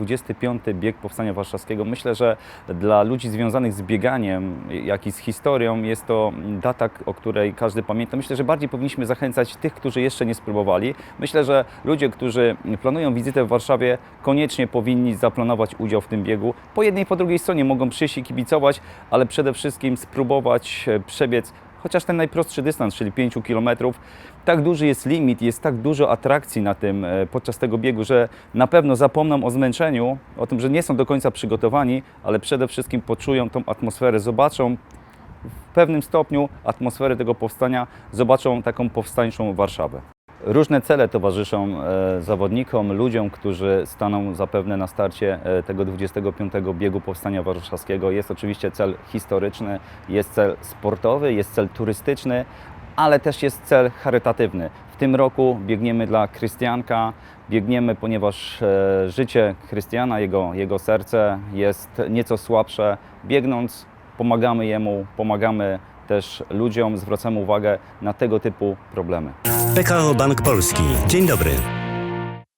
25. bieg Powstania Warszawskiego. Myślę, że dla ludzi związanych z bieganiem, jak i z historią, jest to data, o której każdy pamięta. Myślę, że bardziej powinniśmy zachęcać tych, którzy jeszcze nie spróbowali. Myślę, że ludzie, którzy planują wizytę w Warszawie, koniecznie powinni zaplanować udział w tym biegu. Po jednej i po drugiej stronie mogą przyjść i kibicować, ale przede wszystkim spróbować przebiec chociaż ten najprostszy dystans, czyli 5 km, tak duży jest limit, jest tak dużo atrakcji na tym e, podczas tego biegu, że na pewno zapomną o zmęczeniu, o tym, że nie są do końca przygotowani, ale przede wszystkim poczują tą atmosferę, zobaczą w pewnym stopniu atmosferę tego powstania, zobaczą taką powstańczą Warszawę. Różne cele towarzyszą e, zawodnikom, ludziom, którzy staną zapewne na starcie e, tego 25. biegu Powstania Warszawskiego. Jest oczywiście cel historyczny, jest cel sportowy, jest cel turystyczny, ale też jest cel charytatywny. W tym roku biegniemy dla Krystianka, biegniemy, ponieważ e, życie Krystiana, jego, jego serce jest nieco słabsze. Biegnąc pomagamy jemu, pomagamy też ludziom, zwracamy uwagę na tego typu problemy. PKO Bank Polski. Dzień dobry.